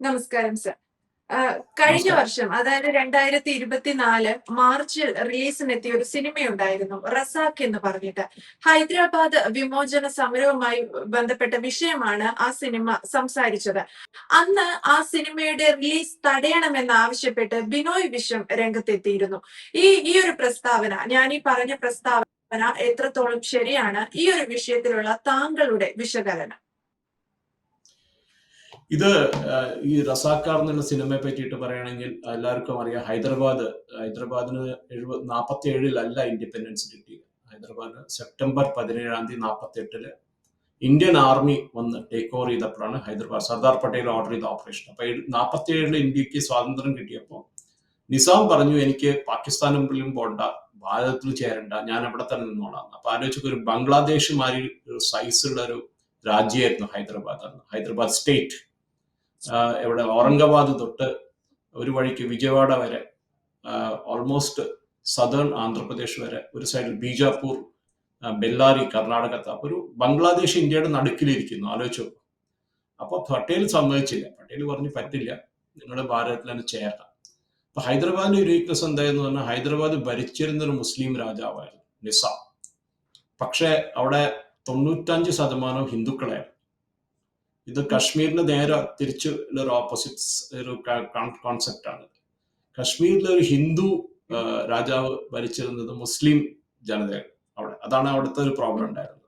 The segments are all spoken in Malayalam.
നമസ്കാരം സർ. കഴിഞ്ഞ വർഷം അതായത് രണ്ടായിരത്തി ഇരുപത്തിനാല് മാർച്ചിൽ റിലീസിനെത്തിയ ഒരു സിനിമയുണ്ടായിരുന്നു റസാഖ് എന്ന് പറഞ്ഞിട്ട്. ഹൈദരാബാദ് വിമോചന സമരവുമായി ബന്ധപ്പെട്ട വിഷയമാണ് ആ സിനിമ സംസാരിച്ചത്. അന്ന് ആ സിനിമയുടെ റിലീസ് തടയണമെന്ന് ആവശ്യപ്പെട്ട് ബിനോയ് വിശ്വം രംഗത്തെത്തിയിരുന്നു. ഈ ഈ ഒരു പ്രസ്താവന ഞാൻ ഈ പറഞ്ഞ പ്രസ്താവന എത്രത്തോളം ശരിയാണ് ഈ ഒരു വിഷയത്തിലുള്ള താങ്കളുടെ വിശകലനം. ഇത് ഈ റസാക്കാർ എന്നുള്ള സിനിമയെ പറ്റിയിട്ട് പറയുകയാണെങ്കിൽ എല്ലാവർക്കും അറിയാം ഹൈദരാബാദ് ഹൈദരാബാദിന് എഴുപത് നാൽപ്പത്തി ഏഴിലല്ല ഇൻഡിപെൻഡൻസ് കിട്ടിയത്. ഹൈദരാബാദ് സെപ്റ്റംബർ പതിനേഴാം തീയതി നാൽപ്പത്തി എട്ടിൽ ഇന്ത്യൻ ആർമി വന്ന് ടേക്ക് ഓവർ ചെയ്തപ്പോഴാണ് ഹൈദരാബാദ് സർദാർ പട്ടേൽ ഓർഡർ ചെയ്ത ഓപ്പറേഷൻ അപ്പൊ നാൽപ്പത്തി ഏഴിൽ ഇന്ത്യയ്ക്ക് സ്വാതന്ത്ര്യം കിട്ടിയപ്പോൾ നിസാം പറഞ്ഞു എനിക്ക് പാകിസ്ഥാനും പോണ്ട ഭാരതത്തിൽ ചേരണ്ട ഞാൻ അവിടെ തന്നെ നിന്നോളാം. അപ്പൊ ആലോചിച്ചൊക്കെ ഒരു ബംഗ്ലാദേശ് മാതിരി സൈസുള്ള ഒരു രാജ്യമായിരുന്നു ഹൈദരാബാദ് ഹൈദരാബാദ് സ്റ്റേറ്റ് എവിടെ ഔറംഗാബാദ് തൊട്ട് ഒരു വഴിക്ക് വിജയവാഡ വരെ ഓൾമോസ്റ്റ് സദേൺ ആന്ധ്രാപ്രദേശ് വരെ ഒരു സൈഡിൽ ബീജാപ്പൂർ ബെല്ലാരി കർണാടക അപ്പൊ ഒരു ബംഗ്ലാദേശ് ഇന്ത്യയുടെ നടുക്കിലിരിക്കുന്നു. ആലോചിച്ചു അപ്പൊ പട്ടേൽ സമ്മതിച്ചില്ല. പട്ടേൽ പറഞ്ഞു പറ്റില്ല. നിങ്ങൾ ഭാരതത്തിൽ തന്നെ ചേരണം അപ്പൊ ഹൈദരാബാദിന്റെ ഒരു വീക്ക്നസ് എന്തായെന്ന് പറഞ്ഞാൽ ഹൈദരാബാദ് ഭരിച്ചിരുന്ന ഒരു മുസ്ലിം രാജാവായിരുന്നു നിസാം. പക്ഷേ അവിടെ തൊണ്ണൂറ്റഞ്ച് ശതമാനം ഹിന്ദുക്കളായിരുന്നു. ഇത് കശ്മീരിന് നേരെ തിരിച്ച് ഒരു ഓപ്പോസിറ്റ് ഒരു കോൺസെപ്റ്റ് ആണ്. കശ്മീരിലെ ഒരു ഹിന്ദു രാജാവ് ഭരിച്ചിരുന്നത് മുസ്ലിം ജനതയാണ് അവിടെ. അതാണ് അവിടുത്തെ ഒരു പ്രോബ്ലം ഉണ്ടായിരുന്നത്.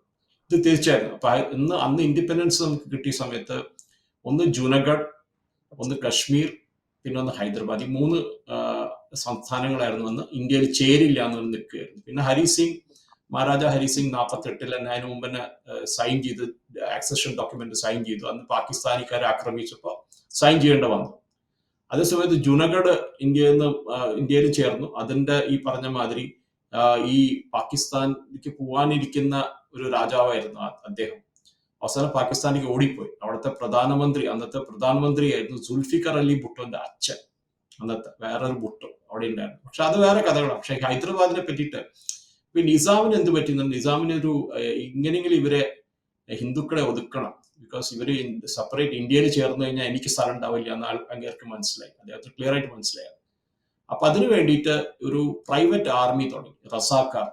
ഇത് തീർച്ചയായിരുന്നു അപ്പൊ ഇന്ന് അന്ന് ഇൻഡിപെൻഡൻസ് നമുക്ക് കിട്ടിയ സമയത്ത് ഒന്ന് ജൂനഗഡ് ഒന്ന് കശ്മീർ പിന്നെ ഒന്ന് ഹൈദരാബാദ്. ഈ മൂന്ന് സംസ്ഥാനങ്ങളായിരുന്നു അന്ന് ഇന്ത്യയിൽ ചേരില്ല എന്ന് നിൽക്കുകയായിരുന്നു. പിന്നെ ഹരി സിംഗ് മഹാരാജ ഹരി സിംഗ് നാൽപ്പത്തി എട്ടിൽ തന്നെ അതിന് മുമ്പ് തന്നെ സൈൻ ചെയ്ത് ആക്സഷൻ ഡോക്യുമെന്റ് സൈൻ ചെയ്തു. അന്ന് പാകിസ്ഥാനിക്കാരെ ആക്രമിച്ചപ്പോൾ സൈൻ ചെയ്യേണ്ട വന്നു. അതേസമയത്ത് ജുനഗഡ് ഇന്ത്യയിൽ നിന്ന് ഇന്ത്യയിൽ ചേർന്നു. അതിന്റെ ഈ പറഞ്ഞ മാതിരി ഈ പാകിസ്ഥാനിലേക്ക് പോവാനിരിക്കുന്ന ഒരു രാജാവായിരുന്നു അദ്ദേഹം. അവസാനം പാകിസ്ഥാനിലേക്ക് ഓടിപ്പോയി. അവിടുത്തെ പ്രധാനമന്ത്രി അന്നത്തെ പ്രധാനമന്ത്രിയായിരുന്നു സുൽഫിക്കർ അലി ഭുട്ടോന്റെ അച്ഛൻ. അന്നത്തെ വേറൊരു ഭുട്ടോ അവിടെ ഉണ്ടായിരുന്നു. പക്ഷെ അത് വേറെ കഥകളാണ്. പക്ഷെ ഹൈദരാബാദിനെ പറ്റിയിട്ട് ഇപ്പൊ നിസാമിന് എന്ത് പറ്റുന്നു നിസാമിന് ഒരു ഇങ്ങനെയെങ്കിലും ഇവരെ ഹിന്ദുക്കളെ ഒതുക്കണം. ബിക്കോസ് ഇവർ സെപ്പറേറ്റ് ഇന്ത്യയിൽ ചേർന്ന് കഴിഞ്ഞാൽ എനിക്ക് സ്ഥലം ഉണ്ടാവില്ല എന്ന് അങ്ങേർക്ക് മനസ്സിലായി. അദ്ദേഹത്തിന് ക്ലിയർ ആയിട്ട് മനസ്സിലായി. അപ്പൊ അതിനു വേണ്ടിയിട്ട് ഒരു പ്രൈവറ്റ് ആർമി തുടങ്ങി റസാക്കാർ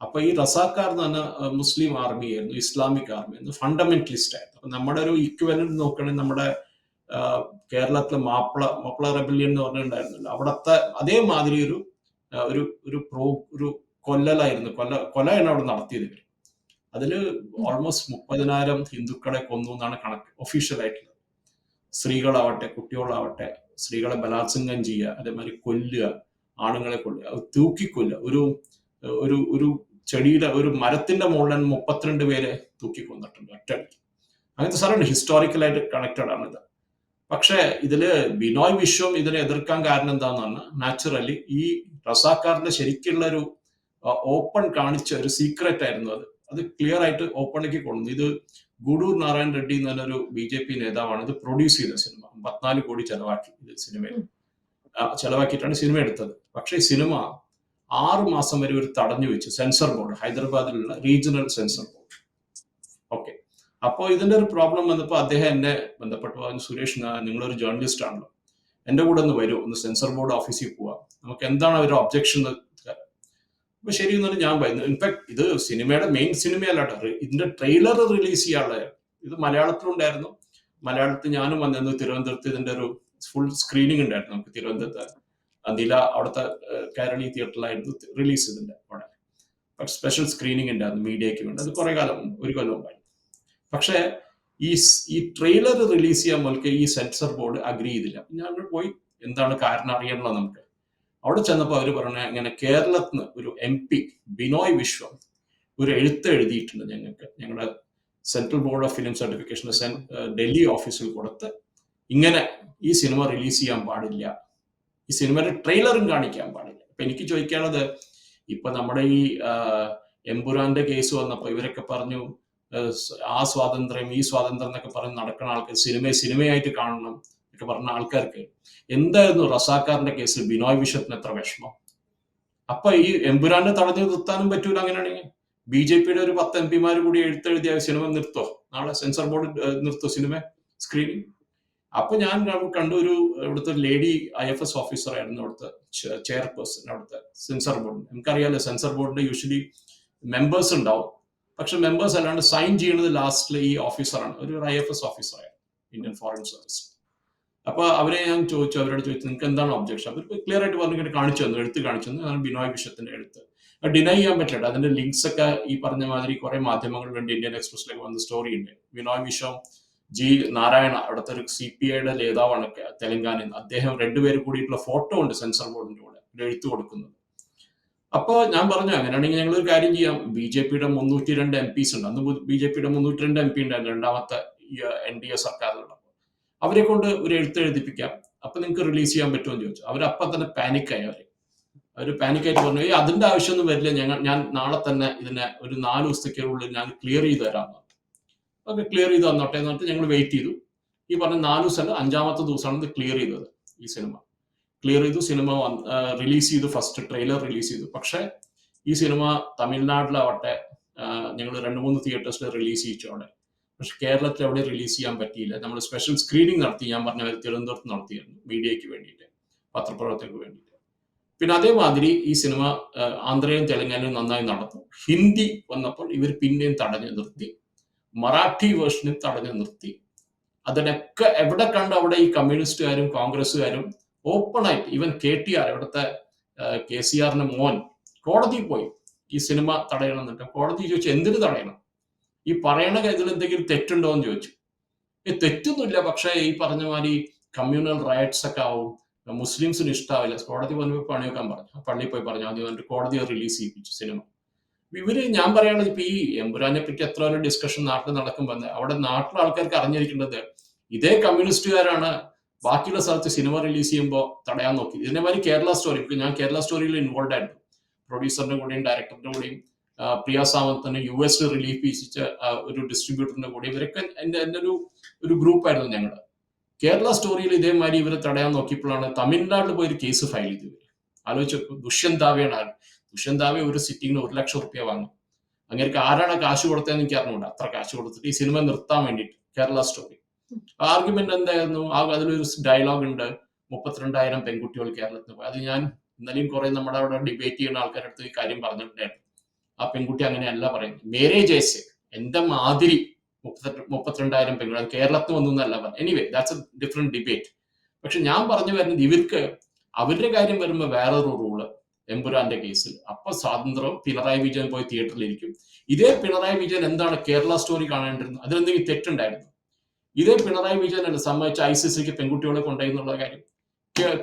അപ്പൊ ഈ റസാക്കാർ എന്ന് പറഞ്ഞ മുസ്ലിം ആർമി ആയിരുന്നു ഇസ്ലാമിക് ആർമി ആയിരുന്നു ഫണ്ടമെന്റലിസ്റ്റ് ആയിരുന്നു. അപ്പൊ നമ്മുടെ ഒരു ഇക്വലന്റ് നോക്കുകയാണെങ്കിൽ നമ്മുടെ കേരളത്തിലെ മാപ്പിള മാപ്പിള റെബല്യൻ എന്ന് പറഞ്ഞിട്ടുണ്ടായിരുന്നല്ലോ. അവിടുത്തെ അതേമാതിരി ഒരു ഒരു ഒരു പ്രോ ഒരു കൊല്ലലായിരുന്നു. കൊല്ല കൊലയാണ് അവിടെ നടത്തിയത്. ഇവർ അതിൽ ഓൾമോസ്റ്റ് മുപ്പതിനായിരം ഹിന്ദുക്കളെ കൊന്നു എന്നാണ് കണക്ക് ഒഫീഷ്യൽ ആയിട്ടുള്ളത്. സ്ത്രീകളാവട്ടെ കുട്ടികളാവട്ടെ സ്ത്രീകളെ ബലാത്സംഗം ചെയ്യുക അതേമാതിരി കൊല്ലുക ആണുങ്ങളെ കൊല്ലുക തൂക്കിക്കൊല്ലുക. ഒരു ഒരു ഒരു ചെടിയുടെ ഒരു മരത്തിന്റെ മുകളിൽ മുപ്പത്തിരണ്ട് പേരെ തൂക്കിക്കൊന്നിട്ടുണ്ട് ഒറ്റ അങ്ങനത്തെ സ്ഥലമുണ്ട് ഹിസ്റ്റോറിക്കലായിട്ട് കണക്റ്റഡ് ആണിത്. പക്ഷേ ഇതിൽ ബിനോയ് വിശ്വം ഇതിനെ എതിർക്കാൻ കാരണം എന്താണെന്നാണ് നാച്ചുറലി ഈ റസാക്കാറിന്റെ ശരിക്കുള്ള ഒരു ഓപ്പൺ കാണിച്ച ഒരു സീക്രറ്റ് ആയിരുന്നു അത്. അത് ക്ലിയർ ആയിട്ട് ഓപ്പണിലേക്ക് കൊണ്ടു ഇത് ഗുഡൂർ നാരായൺ റെഡ്ഡി എന്ന് പറഞ്ഞൊരു ബി ജെ പി നേതാവാണ്. ഇത് പ്രൊഡ്യൂസ് ചെയ്ത സിനിമ. അമ്പത്തിനാല് കോടി ചെലവാക്കി ഇത് സിനിമയിൽ. ചെലവാക്കിയിട്ടാണ് സിനിമ എടുത്തത്. പക്ഷേ സിനിമ ആറ് മാസം വരെ ഒരു തടഞ്ഞു വെച്ച്. സെൻസർ ബോർഡ് ഹൈദരാബാദിലുള്ള റീജിയണൽ സെൻസർ ബോർഡ് അപ്പോൾ ഇതിന്റെ ഒരു പ്രോബ്ലം വന്നപ്പോൾ അദ്ദേഹം എന്നെ ബന്ധപ്പെട്ടു പറഞ്ഞു സുരേഷ് നിങ്ങളൊരു ജേർണലിസ്റ്റ് ആണല്ലോ. എന്റെ കൂടെ ഒന്ന് വരൂ ഒന്ന് സെൻസർ ബോർഡ് ഓഫീസിൽ പോവാം. നമുക്ക് എന്താണ് അവരുടെ ഒബ്ജക്ഷൻ അപ്പൊ ശരി ഞാൻ പറയുന്നു. ഇൻഫാക്ട് ഇത് സിനിമയുടെ മെയിൻ സിനിമയല്ല കേട്ടോ. ഇതിന്റെ ട്രെയിലർ റിലീസ് ചെയ്യാനുള്ള ഇത് മലയാളത്തിലുണ്ടായിരുന്നു മലയാളത്തിൽ ഞാനും വന്നിരുന്നു തിരുവനന്തപുരത്ത് ഇതിന്റെ ഒരു ഫുൾ സ്ക്രീനിങ് ഉണ്ടായിരുന്നു നമുക്ക് തിരുവനന്തപുരത്ത്. നില അവിടുത്തെ കേരളീ തിയേറ്ററിലായിരുന്നു റിലീസ് ഇതിന്റെ അവിടെ. സ്പെഷ്യൽ സ്ക്രീനിങ് ഉണ്ടായിരുന്നു മീഡിയയ്ക്ക് വേണ്ടി. അത് കുറെ കാലം ഒരു കൊല്ലം മുമ്പായി. പക്ഷേ ഈ ഈ ട്രെയിലർ റിലീസ് ചെയ്യാൻ മുതൽക്ക് ഈ സെൻസർ ബോർഡ് അഗ്രി ചെയ്തില്ല. ഞങ്ങൾ പോയി എന്താണ് കാരണം അറിയണല്ലോ നമുക്ക്? അവിടെ ചെന്നപ്പോൾ അവർ പറഞ്ഞ ഇങ്ങനെ കേരളത്തിന് ഒരു എം പി ബിനോയ് വിശ്വം ഒരു എഴുത്ത് എഴുതിയിട്ടുണ്ട് ഞങ്ങൾക്ക്. ഞങ്ങളുടെ central board of film certification Delhi ഓഫീസിൽ കൊടുത്ത് ഇങ്ങനെ ഈ സിനിമ റിലീസ് ചെയ്യാൻ പാടില്ല. ഈ സിനിമയുടെ ട്രെയിലറും കാണിക്കാൻ പാടില്ല. അപ്പൊ എനിക്ക് ചോദിക്കാനുള്ളത് ഇപ്പൊ നമ്മുടെ ഈ എംപുരാന്റെ കേസ് വന്നപ്പോ ഇവരൊക്കെ പറഞ്ഞു ആ, സ്വാതന്ത്ര്യം ഈ സ്വാതന്ത്ര്യം എന്നൊക്കെ പറഞ്ഞ് നടക്കുന്ന ആൾക്ക് സിനിമയെ സിനിമയായിട്ട് കാണണം എന്നൊക്കെ പറഞ്ഞ ആൾക്കാർക്ക് എന്തായിരുന്നു റസാക്കാറിന്റെ കേസിൽ ബിനോയ് വിശ്വത്തിന് എത്ര വിഷമം? അപ്പൊ ഈ എമ്പുരാനെ തടഞ്ഞു നിർത്താനും പറ്റൂല അങ്ങനെയാണെങ്കിൽ. ബി ജെ പിയുടെ ഒരു പത്ത് എം പിമാർ കൂടി എഴുത്തെഴുതിയ സിനിമ നിർത്തോ? നാളെ സെൻസർ ബോർഡ് നിർത്തോ സിനിമ? സ്ക്രീനിങ് അപ്പൊ ഞാൻ കണ്ടു ഒരു ഇവിടുത്തെ lady I F S officer ആയിരുന്നു അവിടുത്തെ ചെയർപേഴ്സൺ അവിടുത്തെ സെൻസർ ബോർഡ് നമുക്കറിയാലോ സെൻസർ ബോർഡിന്റെ യൂഷ്വലി മെമ്പേഴ്സ് ഉണ്ടാവും. പക്ഷെ മെമ്പേഴ്സ് അല്ലാണ്ട് സൈൻ ചെയ്യുന്നത് ലാസ്റ്റിൽ ഈ ഓഫീസറാണ് ഒരു ഐ എഫ് എസ് ഓഫീസറാണ് ഇന്ത്യൻ ഫോറിൻ സർവീസ് അപ്പൊ അവരെ ഞാൻ ചോദിച്ചു അവരോട് ചോദിച്ചു നിങ്ങൾക്ക് എന്താണ് ഒബ്ജക്ഷൻ അവർ ക്ലിയർ ആയിട്ട് പറഞ്ഞു ഇങ്ങനെ കാണിച്ചു തന്നു എഴുത്ത് കാണിച്ചു തന്നു. അതാണ് ബിനോയ് വിഷത്തിന്റെ എഴുത്ത്. ഡിനൈ ചെയ്യാൻ പറ്റില്ല അതിന്റെ ലിങ്ക്സ് ഒക്കെ ഈ പറഞ്ഞ മാതിരി കുറെ മാധ്യമങ്ങളുണ്ട് ഇന്ത്യൻ എക്സ്പ്രസിലേക്ക് വന്ന സ്റ്റോറി ഉണ്ട്. ബിനോയ് വിശ്വം ജി നാരായണ അവിടുത്തെ ഒരു സി പി ഐയുടെ നേതാവാണ് തെലങ്കാനയിൽ അദ്ദേഹം രണ്ടുപേരും കൂടിയിട്ടുള്ള ഫോട്ടോ ഉണ്ട് സെൻസർ ബോർഡിന്റെ കൂടെ എഴുത്ത് കൊടുക്കുന്നത്. അപ്പൊ ഞാൻ പറഞ്ഞു അങ്ങനെയാണെങ്കിൽ ഞങ്ങൾ ഒരു കാര്യം ചെയ്യാം. ബി ജെ പിയുടെ മുന്നൂറ്റി രണ്ട് എം പിസ് ഉണ്ട്. അന്ന് ബി ജെ പിയുടെ മുന്നൂറ്റി രണ്ട് എം പി ഉണ്ടായിരുന്നു. രണ്ടാമത്തെ എൻ ഡി എ സർക്കാരിലുള്ളപ്പോൾ അവരെ കൊണ്ട് ഒരു എഴുത്ത് എഴുതിപ്പിക്കാം. അപ്പൊ നിങ്ങൾക്ക് റിലീസ് ചെയ്യാൻ പറ്റുമോ എന്ന് ചോദിച്ചു. അവരപ്പം തന്നെ പാനിക്കായി അവർ. അവർ പാനിക്കായിട്ട് പറഞ്ഞു ഏയ് അതിന്റെ ആവശ്യമൊന്നും വരില്ല. ഞങ്ങൾ ഞാൻ നാളെ തന്നെ ഇതിനെ ഒരു നാല് ദിവസത്തേക്കുള്ളിൽ ഞാൻ ക്ലിയർ ചെയ്ത് തരാം ഓക്കെ ക്ലിയർ ചെയ്ത് തന്നോട്ടെ എന്ന് പറഞ്ഞിട്ട് ഞങ്ങൾ വെയിറ്റ് ചെയ്തു. ഈ പറഞ്ഞ നാല് ദിവസം അഞ്ചാമത്തെ ദിവസമാണ് ഇത് ക്ലിയർ ചെയ്തത് ഈ സിനിമ. ക്ലിയർ ചെയ്തു സിനിമ റിലീസ് ചെയ്തു ഫസ്റ്റ് ട്രെയിലർ റിലീസ് ചെയ്തു. പക്ഷെ ഈ സിനിമ തമിഴ്നാട്ടിലാവട്ടെ ഞങ്ങൾ രണ്ട് മൂന്ന് തിയേറ്റേഴ്സിൽ റിലീസ് ചെയ്യിച്ചു അവിടെ. പക്ഷെ കേരളത്തിൽ എവിടെ റിലീസ് ചെയ്യാൻ പറ്റിയില്ല. നമ്മൾ സ്പെഷ്യൽ സ്ക്രീനിങ് നടത്തി ഞാൻ പറഞ്ഞ തിരുവനന്തപുരത്ത് നടത്തിയിരുന്നു മീഡിയയ്ക്ക് വേണ്ടിയിട്ട് പത്രപ്രവർത്തകർക്ക് വേണ്ടിയിട്ട്. പിന്നെ അതേമാതിരി ഈ സിനിമ ആന്ധ്രയും തെലങ്കാനയും നന്നായി നടന്നു. ഹിന്ദി വന്നപ്പോൾ ഇവർ പിന്നെയും തടഞ്ഞു നിർത്തി. മറാഠി വേർഷനും തടഞ്ഞു നിർത്തി. അതിനൊക്കെ എവിടെ കണ്ട് അവിടെ ഈ കമ്മ്യൂണിസ്റ്റുകാരും കോൺഗ്രസ്സുകാരും ഓപ്പൺ ആയിട്ട് ഈവൻ കെ ടി ആർ ഇവിടുത്തെ കെ സി ആറിന്റെ മോൻ കോടതിയിൽ പോയി ഈ സിനിമ തടയണം എന്നിട്ട്. കോടതി ചോദിച്ചു എന്തിനു തടയണം? ഈ പറയണ കാര്യത്തിൽ എന്തെങ്കിലും തെറ്റുണ്ടോ എന്ന് ചോദിച്ചു. തെറ്റൊന്നുമില്ല. പക്ഷേ ഈ പറഞ്ഞ മാതിരി കമ്മ്യൂണൽ റൈറ്റ്സ് ഒക്കെ ആവും. മുസ്ലിംസിന് ഇഷ്ടാവില്ല. കോടതി പോയി പണി വെക്കാൻ പറഞ്ഞു. പള്ളിയിൽ പോയി പറഞ്ഞു. ആദ്യം എന്നിട്ട് കോടതി റിലീസ് ചെയ്യിപ്പിച്ചു സിനിമ. ഇവർ ഞാൻ പറയുന്നത് ഇപ്പൊ ഈ എമ്പുരാനെ പറ്റി എത്ര ഒരു ഡിസ്കഷൻ നാട്ടിൽ നടക്കുമ്പോൾ അവിടെ നാട്ടിലെ ആൾക്കാർക്ക് അറിഞ്ഞിരിക്കേണ്ടത് ഇതേ കമ്മ്യൂണിസ്റ്റുകാരാണ് ബാക്കിയുള്ള സ്ഥലത്ത് സിനിമ റിലീസ് ചെയ്യുമ്പോൾ തടയാൻ നോക്കി. ഇതിനെ മാതിരി കേരള സ്റ്റോറി ഞാൻ കേരള സ്റ്റോറിയിൽ ഇൻവോൾവ് ആയിരുന്നു. പ്രൊഡ്യൂസറിന്റെ കൂടെയും ഡയറക്ടറിന്റെ കൂടെയും പ്രിയ സാവന്തിന് യു എസ് റിലീഫ് ചെയ്യിച്ച ഒരു ഡിസ്ട്രിബ്യൂട്ടറിന്റെ കൂടെ ഇവരൊക്കെ എന്റെ എന്റെ ഒരു ഒരു ഗ്രൂപ്പായിരുന്നു ഞങ്ങൾ കേരള സ്റ്റോറിയിൽ ഇതേമാതിരി ഇവരെ തടയാൻ നോക്കിയപ്പോഴാണ് തമിഴ്നാട്ടിൽ പോയി ഒരു കേസ് ഫയൽ ചെയ്തു ആലോചിച്ചു ദുഷ്യന്താവയാണ് ആര്? ദുഷ്യന്താവെ ഒരു സിറ്റിങ്ങിന് ഒരു ലക്ഷം റുപ്യ വാങ്ങും. അങ്ങനെ ആരാണ് കാശ് കൊടുത്തതെന്ന് എനിക്ക് അറിഞ്ഞുകൂടാ. അത്ര കാശ് കൊടുത്തിട്ട് ഈ സിനിമ നിർത്താൻ വേണ്ടിയിട്ട് കേരള സ്റ്റോറി ആർഗ്യുമെന്റ് എന്തായിരുന്നു? ആ അതിലൊരു ഡയലോഗ് ഉണ്ട്. മുപ്പത്തിരണ്ടായിരം പെൺകുട്ടികൾ കേരളത്തിൽ പോയി. അത് ഞാൻ ഇന്നലെയും കുറെ നമ്മുടെ അവിടെ ഡിബേറ്റ് ചെയ്യുന്ന ആൾക്കാരുടെ അടുത്ത് ഈ കാര്യം പറഞ്ഞിട്ടുണ്ടായിരുന്നു. ആ പെൺകുട്ടി അങ്ങനെയല്ല പറയുന്നത്. മേരേ ജയസ് എന്റെ മാതിരി മുപ്പത്തി മുപ്പത്തിരണ്ടായിരം പെൺകുട്ടികൾ കേരളത്തിൽ വന്നു എന്നല്ല പറഞ്ഞു anyway that's a different debate പക്ഷെ ഞാൻ പറഞ്ഞു വരുന്നത് ഇവർക്ക് അവരുടെ കാര്യം വരുമ്പോൾ വേറൊരു റൂൾ എമ്പുരാന്റെ കേസിൽ. അപ്പൊ സ്വാതന്ത്ര്യം പിണറായി വിജയൻ പോയി തിയേറ്ററിലിരിക്കും ഇതേ പിണറായി വിജയൻ എന്താണ് കേരള സ്റ്റോറി കാണേണ്ടിരുന്നത്? അതിലെന്തെങ്കിലും തെറ്റുണ്ടായിരുന്നു? ഇതേ പിണറായി വിജയൻ അല്ല സമ്മതിച്ച ഐ സി സിക്ക് പെൺകുട്ടികളെ കൊണ്ടുപോയി കാര്യം.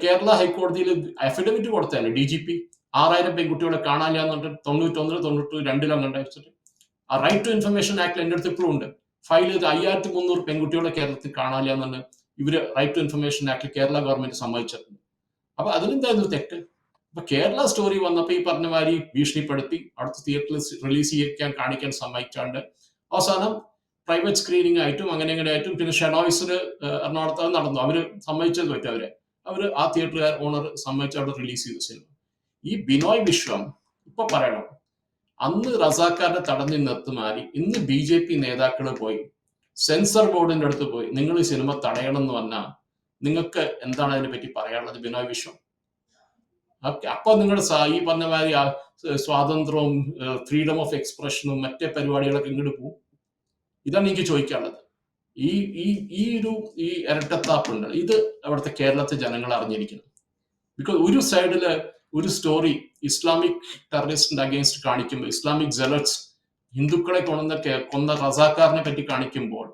കേരള ഹൈക്കോടതിയിൽ അഫിഡവിറ്റ് കൊടുത്തതല്ലേ ഡി ജി പി? ആറായിരം പെൺകുട്ടികളെ കാണാൻ എന്ന് പറഞ്ഞിട്ട് തൊണ്ണൂറ്റൊന്നിൽ തൊണ്ണൂറ്റി രണ്ടിലാണ് കണ്ടുവച്ചിട്ട് ആ റൈറ്റ് ടു ഇൻഫർമേഷൻ ആക്ട് എന്റെ അടുത്ത് ഇപ്പോഴും ഉണ്ട്. ഫയൽ ചെയ്ത് അയ്യായിരത്തി മുന്നൂറ് പെൺകുട്ടികളെ കേരളത്തിൽ കാണാനില്ല എന്നുണ്ട് ഇവർ right to information act Kerala government സമ്മതിച്ചിട്ടുണ്ട്. അപ്പൊ അതിലെന്തായിരുന്നു തെറ്റ്? അപ്പൊ കേരള സ്റ്റോറി വന്നപ്പോ ഈ പറഞ്ഞ മാതിരി ഭീഷണിപ്പെടുത്തി അടുത്ത തിയേറ്ററിൽ റിലീസ് ചെയ്യാൻ കാണിക്കാൻ സമ്മതിച്ചാണ്ട് അവസാനം പ്രൈവറ്റ് സ്ക്രീനിങ് ആയിട്ടും അങ്ങനെ അങ്ങനെ ആയിട്ടും പിന്നെ ഷെനോയ്സിന് എറണാകുളത്ത് നടന്നു. അവർ സമ്മതിച്ചത് പറ്റും അവരെ. അവർ ആ തിയേറ്ററുകാർ ഓണർ സമ്മതിച്ച് അവിടെ റിലീസ് ചെയ്തു സിനിമ ഈ ബിനോയ് വിശ്വം ഇപ്പൊ പറയണം. അന്ന് റസാക്കാരുടെ തടഞ്ഞു നിർത്തുമാരി ഇന്ന് ബി ജെ പി നേതാക്കൾ പോയി സെൻസർ ബോർഡിന്റെ അടുത്ത് പോയി നിങ്ങൾ ഈ സിനിമ തടയണം എന്ന് പറഞ്ഞാൽ നിങ്ങൾക്ക് എന്താണ് അതിനെ പറ്റി പറയാനുള്ളത് ബിനോയ് വിശ്വം? അപ്പൊ നിങ്ങളുടെ ഈ പറഞ്ഞ മാതിരി സ്വാതന്ത്ര്യവും ഫ്രീഡം ഓഫ് എക്സ്പ്രഷനും മറ്റേ പരിപാടികളൊക്കെ ഇങ്ങോട്ട് പോകും ഇതാണ് എനിക്ക് ചോദിക്കാനുള്ളത്. ഈ ഈ ഈ ഒരു ഈ ഇരട്ടത്താപ്പുണ്ട് ഇത് അവിടുത്തെ കേരളത്തെ ജനങ്ങൾ അറിഞ്ഞിരിക്കണം ബിക്കോസ് ഒരു സൈഡിൽ ഒരു സ്റ്റോറി ഇസ്ലാമിക് ടെററിസ്റ്റിന്റെ അഗേൻസ്റ്റ് കാണിക്കുമ്പോൾ ഇസ്ലാമിക് ജലറ്റ്സ് ഹിന്ദുക്കളെ കൊണ്ടുവന്ന കൊന്ന റസാക്കാരനെ പറ്റി കാണിക്കുമ്പോൾ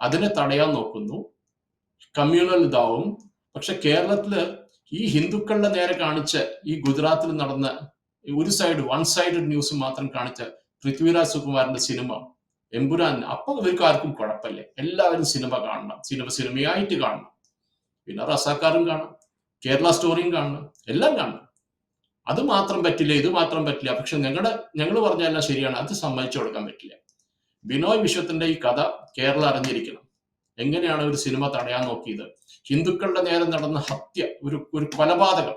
അതിനെ തടയാൻ നോക്കുന്നു. കമ്മ്യൂണൽ ഇതാവും. പക്ഷെ കേരളത്തിൽ ഈ ഹിന്ദുക്കളുടെ നേരെ കാണിച്ച ഈ ഗുജറാത്തിൽ നടന്ന ഒരു സൈഡ് വൺ സൈഡഡ് ന്യൂസ് മാത്രം കാണിച്ച പൃഥ്വിരാജ് സുകുമാരന്റെ സിനിമ എമ്പുരാൻ അപ്പൊ ഇവർക്ക് ആർക്കും കുഴപ്പമില്ലേ. എല്ലാവരും സിനിമ കാണണം. സിനിമ സിനിമയായിട്ട് കാണണം. പിന്നെ റസാക്കാരും കാണണം കേരള സ്റ്റോറിയും കാണണം. എല്ലാം കാണണം അത് മാത്രം പറ്റില്ല ഇത് മാത്രം പറ്റില്ല. പക്ഷെ ഞങ്ങളുടെ ഞങ്ങൾ പറഞ്ഞെല്ലാം ശരിയാണ്. അത് സമ്മതിച്ചു കൊടുക്കാൻ പറ്റില്ല. ബിനോയ് വിശ്വത്തിന്റെ ഈ കഥ കേരളം അറിഞ്ഞിരിക്കണം. എങ്ങനെയാണ് ഒരു സിനിമ തടയാൻ നോക്കിയത്? ഹിന്ദുക്കളുടെ നേരെ നടന്ന ഹത്യ ഒരു ഒരു കൊലപാതകം.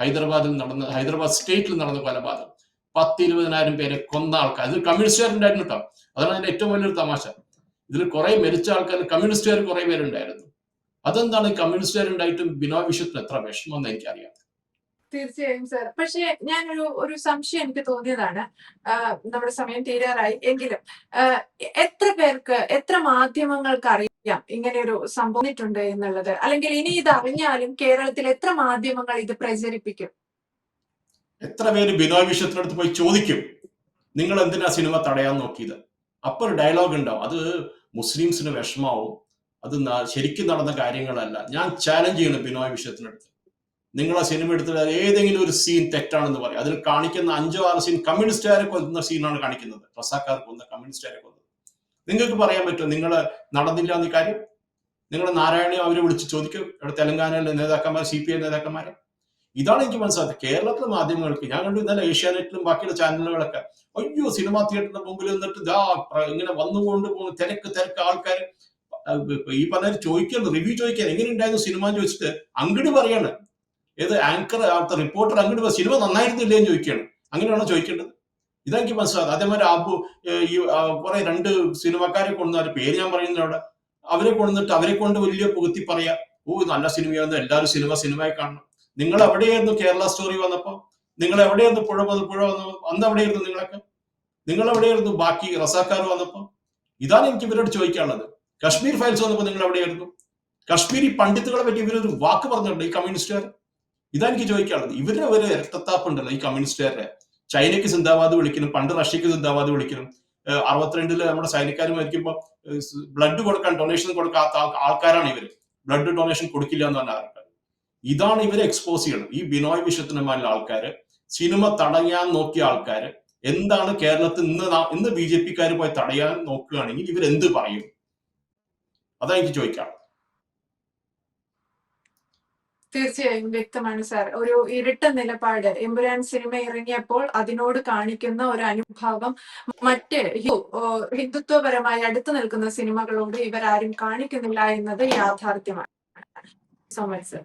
ഹൈദരാബാദിൽ നടന്ന ഹൈദരാബാദ് സ്റ്റേറ്റിൽ നടന്ന കൊലപാതകം. പത്ത് ഇരുപതിനായിരം പേരെ കൊന്ന ആൾക്കാർ. ഇത് കമ്മ്യൂണിസ്റ്റുകാരുണ്ടായിരുന്നു കേട്ടോ. അതാണ് അതിന്റെ ഏറ്റവും വലിയൊരു തമാശ. ഇതിൽ കുറെ മരിച്ച ആൾക്കാർ കമ്മ്യൂണിസ്റ്റുകാർ കുറെ പേരുണ്ടായിരുന്നു. അതെന്താണ് കമ്മ്യൂണിസ്റ്റുകാരുണ്ടായിട്ടും ബിനോയ് വിശ്വത്തിന് എത്ര വിഷമം എന്ന് എനിക്കറിയാം. തീർച്ചയായും സർ പക്ഷേ ഞാനൊരു ഒരു സംശയം എനിക്ക് തോന്നിയതാണ്. നമ്മുടെ സമയം തീരാറായി. എങ്കിലും എത്ര പേർക്ക് എത്ര മാധ്യമങ്ങൾക്ക് അറിയാം ഇങ്ങനെ ഒരു സംഭവിച്ചിട്ടുണ്ട് എന്നുള്ളത്? അല്ലെങ്കിൽ ഇനി ഇത് അറിഞ്ഞാലും കേരളത്തിൽ എത്ര മാധ്യമങ്ങൾ ഇത് പ്രചരിപ്പിക്കും? എത്ര പേര് ബിനോയ് വിശ്വത്തിനടുത്ത് പോയി ചോദിക്കും? നിങ്ങൾ എന്തിനാ സിനിമ തടയാൻ നോക്കിയത്? അപ്പൊ ഒരു ഡയലോഗ് ഉണ്ടാവും. അത് മുസ്ലിംസിന് വിഷമാവും. അത് ശരിക്കും നടന്ന കാര്യങ്ങളല്ല. ഞാൻ ചാലഞ്ച് ചെയ്യണം ബിനോയ് വിശ്വത്തിനടുത്ത്. നിങ്ങൾ ആ സിനിമ എടുത്തിട്ട് ഏതെങ്കിലും ഒരു സീൻ തെറ്റാണെന്ന് പറയും. അതിൽ കാണിക്കുന്ന അഞ്ചോ ആറ് സീൻ കമ്മ്യൂണിസ്റ്റുകാരെ കൊല്ലുന്ന സീനാണ് കാണിക്കുന്നത്. റസാക്കാർ കൊന്ന കമ്മ്യൂണിസ്റ്റുകാരെ കൊന്നത്. നിങ്ങൾക്ക് പറയാൻ പറ്റുമോ? നിങ്ങൾ നടന്നില്ല എന്ന കാര്യം? നിങ്ങൾ നാരായണ അവരെ വിളിച്ച് ചോദിക്കും. ഇവിടെ തെലങ്കാനയിലെ നേതാക്കന്മാർ സി പി ഐ നേതാക്കന്മാരെ. ഇതാണ് എനിക്ക് മനസ്സിലായത്. കേരളത്തിലെ മാധ്യമങ്ങൾക്ക് ഞാൻ കണ്ടു ഇന്നലെ ഏഷ്യാനെറ്റിലും ബാക്കിയുള്ള ചാനലുകളൊക്കെ അയ്യോ സിനിമാ തിയേറ്ററിന്റെ മുമ്പിൽ നിന്നിട്ട് ഇതാ ഇങ്ങനെ വന്നുകൊണ്ട് പോകുന്ന തിരക്ക് തിരക്ക് ആൾക്കാർ ഈ പറഞ്ഞ ചോദിക്കാൻ റിവ്യൂ ചോദിക്കാൻ എങ്ങനെ ഉണ്ടായിരുന്നു സിനിമ ചോദിച്ചിട്ട് അങ്ങോട്ട് പറയാണ്. ഏത് ആങ്കർ അവിടുത്തെ റിപ്പോർട്ടർ അങ്ങോട്ട് സിനിമ നന്നായിരുന്നില്ലേ? എന്ന് ചോദിക്കുകയാണ്. അങ്ങനെയാണോ ചോദിക്കേണ്ടത്? ഇതാ എനിക്ക് മനസ്സിലാകും അതേമാതിരി ഏഹ് ഈ കുറെ രണ്ട് സിനിമക്കാരെ കൊണ്ടുവന്ന പേര് ഞാൻ പറയുന്നത് അവിടെ. അവരെ കൊണ്ടുവന്നിട്ട് അവരെ കൊണ്ട് വലിയ പുകത്തി പറയാ ഓ നല്ല സിനിമയാണെന്ന് എല്ലാവരും സിനിമ സിനിമയായി കാണണം. നിങ്ങൾ എവിടെയായിരുന്നു കേരള സ്റ്റോറി വന്നപ്പോ? നിങ്ങൾ എവിടെയായിരുന്നു പുഴ പുഴ വന്നു? അന്ന് എവിടെയായിരുന്നു നിങ്ങളൊക്കെ? നിങ്ങൾ എവിടെയായിരുന്നു ബാക്കി റസാക്കാർ വന്നപ്പോ? ഇതാണ് എനിക്ക് ഇവരോട് ചോദിക്കാനുള്ളത്. കശ്മീർ ഫയൽസ് വന്നപ്പോ നിങ്ങൾ എവിടെയായിരുന്നു? കശ്മീരി പണ്ഡിത്തുകളെ പറ്റി ഇവരൊരു വാക്ക് പറഞ്ഞിട്ടുണ്ട് ഈ കമ്മ്യൂണിസ്റ്റുകാർ ഇതാ എനിക്ക് ചോദിക്കാനുള്ളത്. ഇവരുടെ ഒരു രക്തത്താപ്പുണ്ടല്ലോ ഈ കമ്മ്യൂണിസ്റ്റുകാരുടെ ചൈനയ്ക്ക് സിന്ദാബാദ് വിളിക്കണം പണ്ട് റഷ്യക്ക് സിന്ദാബാദ് വിളിക്കണം അറുപത്തിരണ്ടിൽ നമ്മുടെ സൈനിക്കാർ മരിക്കുമ്പോൾ ബ്ലഡ് കൊടുക്കാൻ ഡൊണേഷൻ കൊടുക്കാത്ത ആൾ- ആൾക്കാരാണ് ഇവർ. ബ്ലഡ് ഡൊണേഷൻ കൊടുക്കില്ല എന്ന് പറഞ്ഞ ആൾക്കാർ ഇതാണ് ഇവരെ എക്സ്പോസ് ചെയ്യണം. ഈ ബിനോയ് വിശ്വത്തിനുമായുള്ള ആൾക്കാര് സിനിമ തടയാൻ നോക്കിയ ആൾക്കാര് എന്താണ് കേരളത്തിൽ ഇന്ന് ഇന്ന് ബി ജെ പിക്കാർ പോയി തടയാൻ നോക്കുകയാണെങ്കിൽ ഇവർ എന്ത് പറയും? അതാ എനിക്ക് ചോദിക്കാം. തീർച്ചയായും വ്യക്തമാണ് സാർ. ഒരു ഇരട്ട നിലപാട്. എമ്പുരാൻ സിനിമ ഇറങ്ങിയപ്പോൾ അതിനോട് കാണിക്കുന്ന ഒരു അനുഭാവം മറ്റ് ഹിന്ദുത്വപരമായി അടുത്തു നിൽക്കുന്ന സിനിമകളോട് ഇവരാരും കാണിക്കുന്നില്ല എന്നത് യാഥാർത്ഥ്യമാണ്. So much sir